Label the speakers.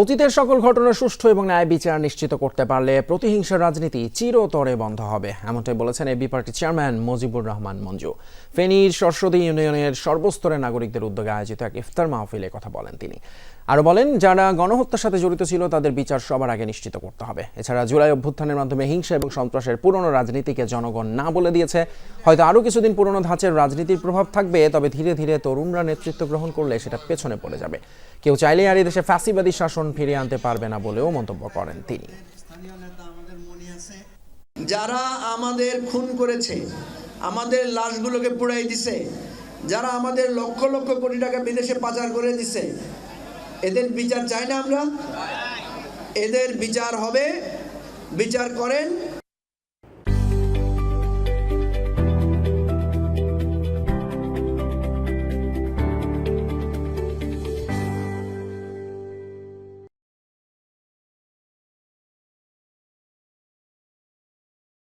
Speaker 1: অতীতের সকল ঘটনা সুষ্ঠু এবং ন্যায় বিচার নিশ্চিত করতে পারলে প্রতিহিংসার রাজনীতি চিরতরে বন্ধ হবে। এমনটাই বলেছেন AB party chairman Mujibur Rahman Manju. ফেনীর সরস্বতী ইউনিয়নের সর্বস্তরের নাগরিকদের উদ্যোগে আয়োজিত এক ইফতার মাহফিলে কথা বলেন তিনি। আরও বলেন, যারা গণহত্যার সাথে জড়িত ছিল, তাদের বিচার সবার আগে নিশ্চিত করতে হবে। এছাড়া জুলাই অভ্যুত্থানের মাধ্যমে হিংসা এবং সন্ত্রাসের পুরনো রাজনীতিকে জনগণ না বলে দিয়েছে। হয়তো আরও কিছুদিন পুরনো ধাঁচের রাজনীতির প্রভাব থাকবে, তবে ধীরে ধীরে তরুণরা নেতৃত্ব গ্রহণ করলে সেটা পেছনে পড়ে যাবে। কেউ চাইলেই আর দেশে ফ্যাসিবাদী শাসন ফিরিয়ে আনতে পারবে না বলেও মন্তব্য করেন তিনি।
Speaker 2: যারা আমাদের খুন করেছে, আমাদের লাশগুলোকে পুড়াই দিছে, যারা আমাদের লক্ষ লক্ষ কোটি টাকা বিদেশে পাচার করে দিছে, এদের বিচার চাই না আমরা? এদের বিচার হবে, বিচার করেন।